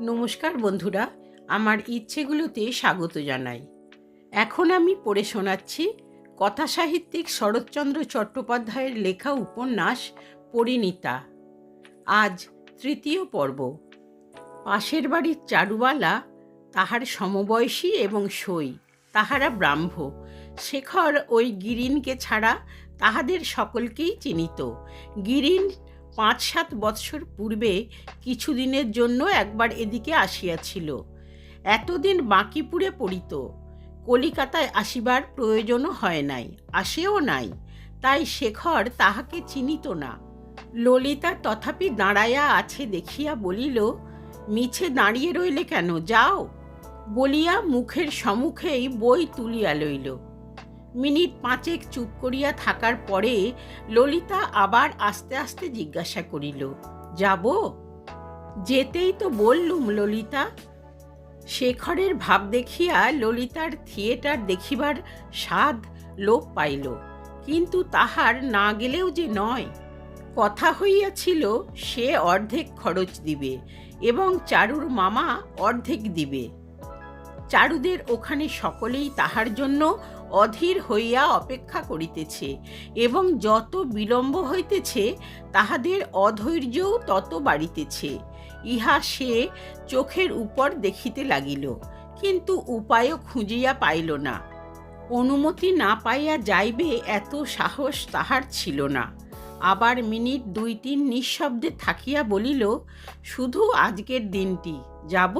নমস্কার বন্ধুরা, আমার ইচ্ছেগুলোতে স্বাগত জানাই। এখন আমি পড়ে শোনাচ্ছি কথা সাহিত্যিক শরৎচন্দ্র চট্টোপাধ্যায়ের লেখা উপন্যাস পরিণীতা। আজ তৃতীয় পর্ব। পাশের বাড়ির চারুওয়ালা তাহার সমবয়সী এবং সই, তাহারা ব্রাহ্ম। শেখর ওই গিরিনকে ছাড়া তাহাদের সকলকেই চিনিত। গিরিন পাঁচ সাত বৎসর পূর্বে কিছুদিনের জন্য একবার এদিকে আসিয়াছিল। এতদিন বাঁকিপুরে পড়িত। কলিকাতায় আসিবার প্রয়োজনও হয় নাই, আসেও নাই, তাই শেখর তাহাকে চিনিত না। ললিতা তথাপি দাঁড়াইয়া আছে দেখিয়া বলিল, মিছে দাঁড়িয়ে রইলে কেন? যাও। বলিয়া মুখের সম্মুখেই বই তুলিয়া লইল। মিনিট পাঁচেক চুপ করিয়া থাকার পরে ললিতা আবার আস্তে আস্তে জিজ্ঞাসা করিল, যাব? যেতেই তো বললুম, ললিতা। শেখরের ভাব দেখিয়া ললিতার থিয়েটার দেখিবার স্বাদ লোপ পাইল, কিন্তু তাহার না গেলেও যে নয়। কথা হইয়াছিল, সে অর্ধেক খরচ দিবে এবং চারুর মামা অর্ধেক দিবে। চারুদের ওখানে সকলেই তাহার জন্য অধীর হইয়া অপেক্ষা করিতেছে এবং যত বিলম্ব হইতেছে, তাহাদের অধৈর্যও তত বাড়িতেছে। ইহা সে চোখের উপর দেখিতে লাগিল, কিন্তু উপায়ও খুঁজিয়া পাইল না। অনুমতি না পাইয়া যাইবে এত সাহস তাহার ছিল না। আবার মিনিট দুই তিন নিঃশব্দে থাকিয়া বলিল, শুধু আজকের দিনটি, যাব?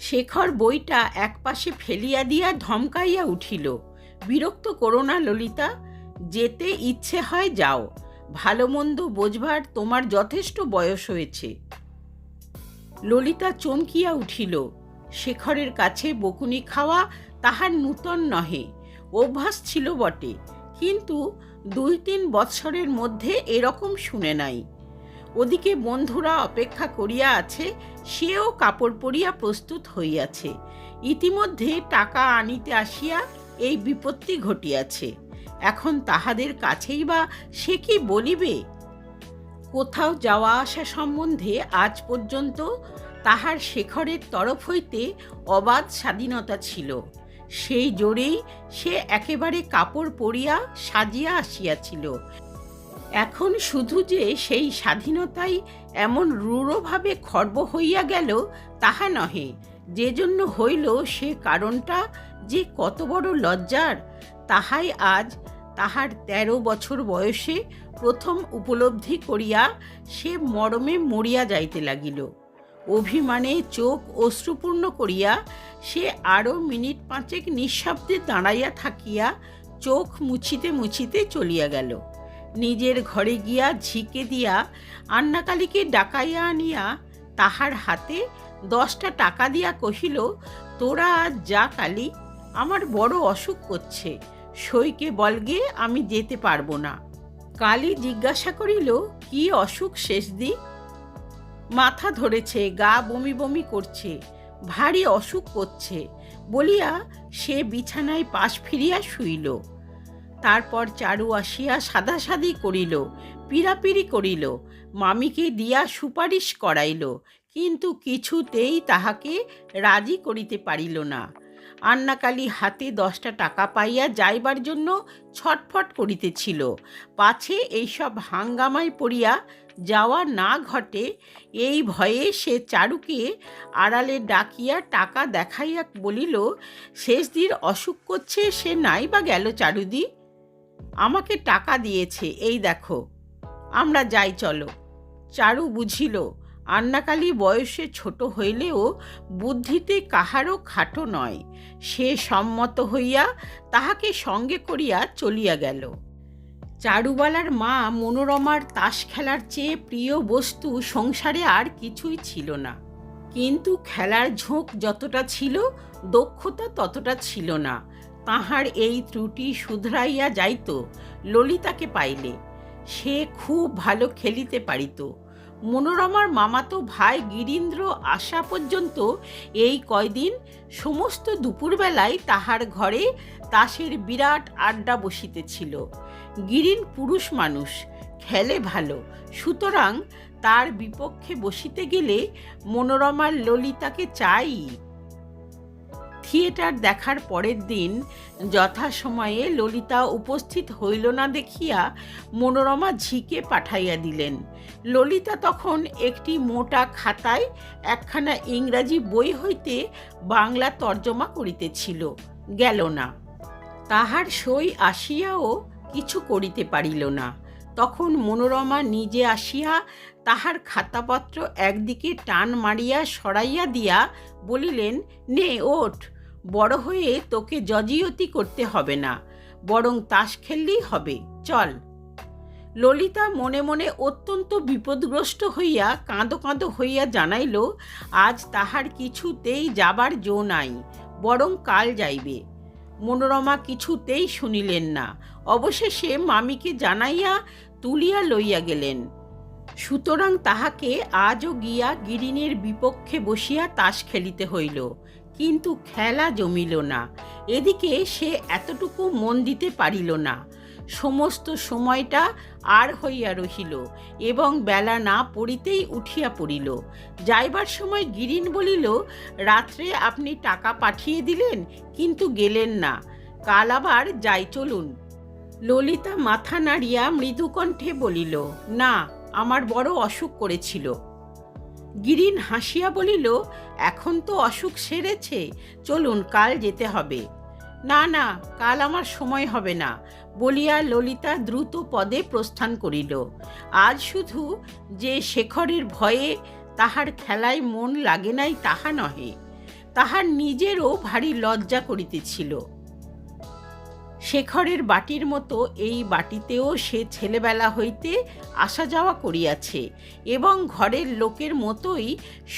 শেখর বইটা একপাশে ফেলিয়া দিয়া ধমকাইয়া উঠিল, বিরক্ত করো না ললিতা, যেতে ইচ্ছে হয় যাও, ভালো মন্দ বোঝবার তোমার যথেষ্ট বয়স হয়েছে ললিতা চমকিয়া উঠিল, শেখরের কাছে বকুনি খাওয়া তাহার নূতন নহে, অভ্যাস ছিল বটে, কিন্তু দুই তিন বৎসরের মধ্যে এরকম শুনে নাই। ওদিকে বন্ধুরা অপেক্ষা করিয়া আছে, সেও কাপড় পরিয়া প্রস্তুত হইয়াছে। ইতিমধ্যে টাকা আনিতে আসিয়া এই বিপত্তি ঘটিয়াছে। এখন তাহাদের কাছেই বা সে কি বলিবে? কোথাও যাওয়া আসা সম্বন্ধে আজ পর্যন্ত তাহার শেখরের তরফ হইতে অবাধ স্বাধীনতা ছিল। সেই জোরেই সে একেবারে কাপড় পরিয়া সাজিয়া আসিয়াছিল। এখন শুধু যে সেই স্বাধীনতাই এমন রূঢ়ভাবে খর্ব হইয়া গেল, তাহা নহে। যে জন্য হইল সে কারণটা যে কত বড় লজ্জার। তাহাই আজ তাহার তেরো বছর বয়সে প্রথম উপলব্ধি করিয়া সে মরমে মরিয়া যাইতে লাগিল। অভিমানে চোখ অশ্রুপূর্ণ করিয়া সে আরও মিনিট পাঁচেক নিঃশব্দে দাঁড়াইয়া থাকিয়া চোখ মুছিতে মুছিতে চলিয়া গেল। নিজের ঘরে গিয়া ঝিকে দিয়া আন্নাকালীকে ডাকাইয়া আনিয়া তাহার হাতে দশটা টাকা দিয়া কহিল, তোরা আজ যা কালি, আমার বড় অসুখ করছে, সইকে বলগে আমি যেতে পারব না। কালী জিজ্ঞাসা করিল, কি অসুখ শেষ দি মাথা ধরেছে, গা বমি বমি করছে, ভারী অসুখ করছে। বলিয়া সে বিছানায় পাশ ফিরিয়া শুইল। তারপর চারু আসিয়া সাদাসাদি করিল, পিড়াপিড়ি করিল, মামিকে দিয়া সুপারিশ করাইল, কিন্তু কিছুতেই তাহাকে রাজি করিতে পারিল না। আন্নাকালী হাতে দশটা টাকা পাইয়া যাইবার জন্য ছটফট করিতেছিল। পাছে এইসব হাঙ্গামায় পড়িয়া যাওয়া না ঘটে, এই ভয়ে সে চারুকে আড়ালে ডাকিয়া টাকা দেখাইয়া বলিল শেষদির অসুখ করছে সে নাই বা গেল চারুদি? আমাকে টাকা দিয়েছে, এই দেখো। আমরা যাই, চলো। চারু বুঝিল, আন্নাকালী বয়সে ছোট হইলেও বুদ্ধিতে কাহারও খাটো নয়। সে সম্মত হইয়া তাহাকে সঙ্গে করিয়া চলিয়া গেল। চারুবালার মা মনোরমার তাস খেলার চেয়ে প্রিয় বস্তু সংসারে আর কিছুই ছিল না। কিন্তু খেলার ঝোঁক যতটা ছিল, দক্ষতা ততটা ছিল না। তাহার এই ত্রুটি শুধরাইয়া যাইত, ললিতাকে পাইলে। সে খুব ভালো খেলিতে পারিত। মনোরমার মামাতো ভাই গিরীন্দ্র আসা পর্যন্ত এই কয়দিন সমস্ত দুপুরবেলায় তাহার ঘরে তাসের বিরাট আড্ডা বসিতেছিল। গিরিন পুরুষ মানুষ, খেলে ভালো, সুতরাং তার বিপক্ষে বসিতে গেলে মনোরমার ললিতাকে চাই। থিয়েটার দেখার পরের দিন যথাসময়ে ললিতা উপস্থিত হইল না দেখিয়া মনোরমা ঝিকে পাঠাইয়া দিলেন। ললিতা তখন একটি মোটা খাতায় একখানা ইংরাজি বই হইতে বাংলা তর্জমা করিতেছিল, গেল না। তাহার সই আসিয়াও কিছু করিতে পারিল না। তখন মনোরমা নিজে আসিয়া তাহার খাতাপত্র একদিকে টান মারিয়া সরাইয়া দিয়া বলিলেন, নে, ওঠ। বড় হয়ে তোকে জজিয়তি করতে হবে না, বরং তাস খেললেই হবে, চল। ললিতা মনে মনে অত্যন্ত বিপদগ্রস্ত হইয়া কাঁদো কাঁদো হইয়া জানাইল, আজ তাহার কিছুতেই যাবার জো নাই, বরং কাল যাইবে মনোরমা কিছুতেই শুনিলেন না। অবশেষে মামিকে জানাইয়া তুলিয়া লইয়া গেলেন। সুতরাং তাহাকে আজও গিয়া গিরিনের বিপক্ষে বসিয়া তাস খেলিতে হইল। কিন্তু খেলা জমিল না। এদিকে সে এতটুকু মন দিতে পারিল না। সমস্ত সময়টা আর হইয়া রহিল এবং বেলা না পড়িতেই উঠিয়া পড়িল। যাইবার সময় গিরিন বলিল, রাত্রে আপনি টাকা পাঠিয়ে দিলেন, কিন্তু গেলেন না। কাল আবার যাই চলুন। ললিতা মাথা নাড়িয়া মৃদুকণ্ঠে বলিল, না, আমার বড় অসুখ করেছিল। গিরিন হাসিয়া বলিল, এখন তো অসুখ সেরেছে, চলুন কাল যেতে হবে। না না, কাল আমার সময় হবে না, বলিয়া ললিতা দ্রুত পদে প্রস্থান করিল। আজ শুধু যে শেখরের ভয়ে তাহার খেলায় মন লাগে নাই তাহা নহে, তাহার নিজেরও ভারী লজ্জা করিতেছিল। শেখরের বাটির মতো এই বাটিতেও সে ছেলেবেলা হইতে আসা যাওয়া করিয়াছে এবং ঘরের লোকের মতোই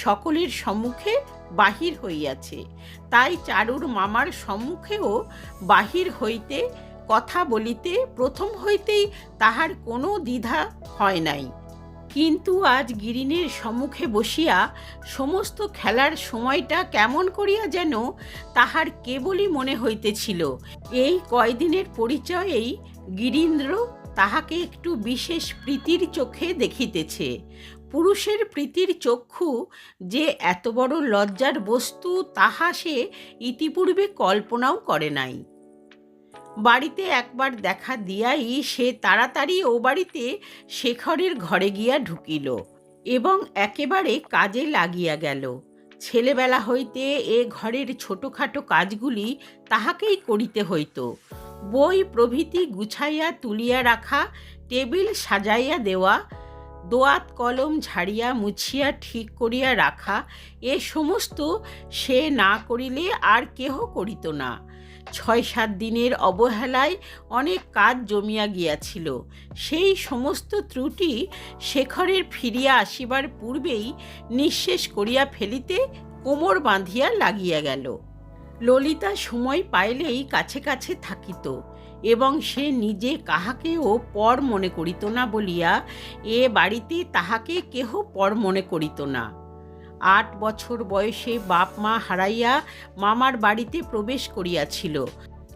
সকলের সম্মুখে বাহির হইয়াছে। তাই চারুর মামার সম্মুখেও বাহির হইতে কথা বলিতে প্রথম হইতেই তাহার কোনো দ্বিধা হয় নাই। কিন্তু আজ গিরিনের সম্মুখে বসিয়া সমস্ত খেলার সময়টা কেমন করিয়া যেন তাহার কেবলই মনে হইতেছিল। এই কয়দিনের পরিচয়েই গিরীন্দ্র তাহাকে একটু বিশেষ প্রীতির চোখে দেখিতেছে। পুরুষের প্রীতির চক্ষু যে এত বড় লজ্জার বস্তু, তাহা সে ইতিপূর্বে কল্পনাও করে নাই। বাড়িতে একবার দেখা দিয়াই সে তাড়াতাড়ি ও বাড়িতে শেখরের ঘরে গিয়া ঢুকিল এবং একেবারে কাজে লাগিয়া গেল। ছেলেবেলা হইতে এ ঘরের ছোটোখাটো কাজগুলি তাহাকেই করিতে হইত। বই প্রভৃতি গুছাইয়া তুলিয়া রাখা, টেবিল সাজাইয়া দেওয়া, দোয়াত কলম ঝাড়িয়া মুছিয়া ঠিক করিয়া রাখা, এ সমস্ত সে না করিলে আর কেহ করিত না। ছয় সাত দিনের অবহেলায় অনেক কাজ জমিয়া গিয়াছিল। সেই সমস্ত ত্রুটি শেখরের ফিরিয়া আসিবার পূর্বেই নিঃশেষ করিয়া ফেলিতে কোমর বাঁধিয়া লাগিয়া গেল। ললিতা সময় পাইলেই কাছে কাছে থাকিত এবং সে নিজে কাহাকেও পর মনে করিত না বলিয়া এ বাড়িতে তাহাকে কেহ পর মনে করিত না। আট বছর বয়সে বাপ মা হারাইয়া মামার বাড়িতে প্রবেশ করিয়াছিল।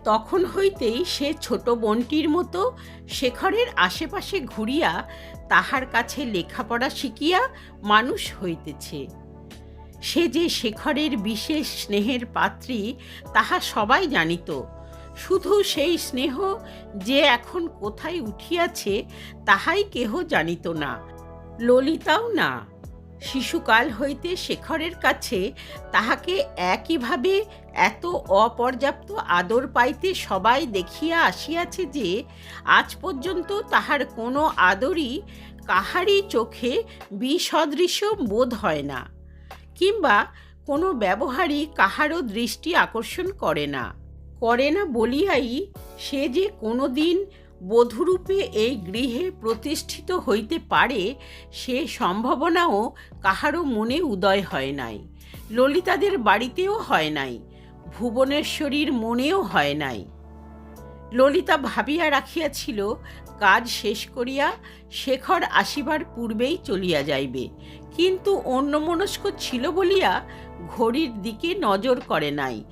তখন হইতেই সে ছোট বোনটির মতো শেখরের আশেপাশে ঘুরিয়া তাহার কাছে লেখাপড়া শিখিয়া মানুষ হইতেছে। সে যে শেখরের বিশেষ স্নেহের পাত্রী, তাহা সবাই জানিত। শুধু সেই স্নেহ যে এখন কোথায় উঠিয়াছে, তাহাই কেহ জানিত না। ললিতাও না। শিশুকাল হইতে শেখরের কাছে তাহাকে একইভাবে এত অপর্যাপ্ত আদর পাইতে সবাই দেখিয়া আসিয়াছে যে আজ পর্যন্ত তাহার কোনো আদরই কাহারই চোখে বিসদৃশ্য বোধ হয় না, কিংবা কোনো ব্যবহারই কাহারও দৃষ্টি আকর্ষণ করে না। করে না বলিয়াই সে যে কোনো দিন বধূরূপে এই গৃহে প্রতিষ্ঠিত হইতে পারে, সে সম্ভাবনাও কাহারও মনে উদয় হয় নাই, ললিতাদের বাড়িতেও হয় নাই, ভুবনেশ্বরীর মনেও হয় নাই। ললিতা ভাবিয়া রাখিয়াছিল, কাজ শেষ করিয়া শেখর আসিবার পূর্বেই চলিয়া যাইবে, কিন্তু অন্যমনস্ক ছিল বলিয়া ঘড়ির দিকে নজর করে নাই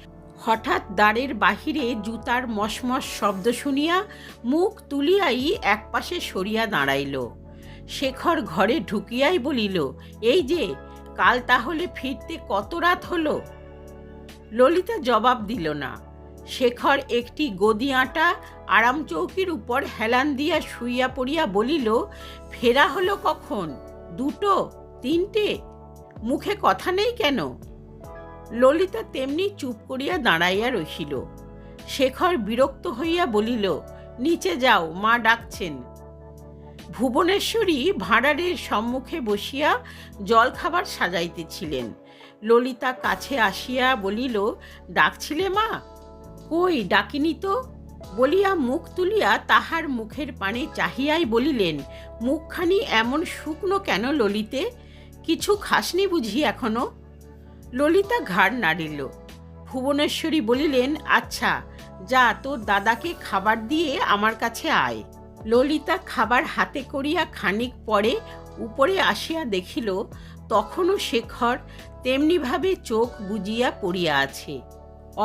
হঠাৎ দ্বারের বাহিরে জুতার মশমশ শব্দ শুনিয়া মুখ তুলিয়াই একপাশে সরিয়া দাঁড়াইল। শেখর ঘরে ঢুকিয়াই বলিল, এই যে, কাল তাহলে ফিরতে কত রাত হলো? ললিতা জবাব দিল না। শেখর একটি গদি আটা আরাম চৌকির উপর হেলান দিয়া শুইয়া পড়িয়া বলিল, ফেরা হলো কখন? দুটো? তিনটে? মুখে কথা নেই কেন? ললিতা তেমনি চুপ করিয়া দাঁড়াইয়া রহিল। শেখর বিরক্ত হইয়া বলিল, নিচে যাও, মা ডাকছেন। ভুবনেশ্বরী ভাঁড়ারের সম্মুখে বসিয়া জলখাবার সাজাইতেছিলেন। ললিতা কাছে আসিয়া বলিল, ডাকছিলে মা? কই, ডাকিনি তো। বলিয়া মুখ তুলিয়া তাহার মুখের পানে চাহিয়াই বলিলেন, মুখখানি এমন শুকনো কেন ললিতে? কিছু খাসনি বুঝি এখনও? ললিতা ঘাড় নাড়িল। ভুবনেশ্বরী বলিলেন আচ্ছা যা, তোর দাদাকে খাবার দিয়ে আমার কাছে আয়। ললিতা খাবার হাতে করিয়া খানিক পরে উপরে আসিয়া দেখিল, তখনও শেখর তেমনিভাবে চোখ বুজিয়া পড়িয়া আছে।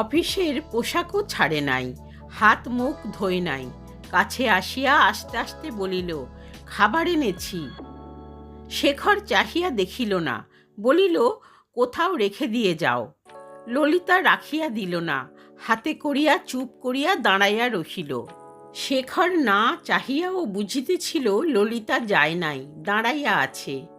অফিসের পোশাকও ছাড়ে নাই, হাত মুখ ধোয় নাই। কাছে আসিয়া আস্তে আস্তে বলিল, খাবার এনেছি। শেখর চাহিয়া দেখিল না, বলিল কোথাও রেখে দিয়ে যাও। ললিতা রাখিয়া দিল না, হাতে করিয়া চুপ করিয়া দাঁড়াইয়া রহিল। শেখর না চাহিয়াও বুঝিতেছিল ললিতা যায় নাই, দাঁড়াইয়া আছে।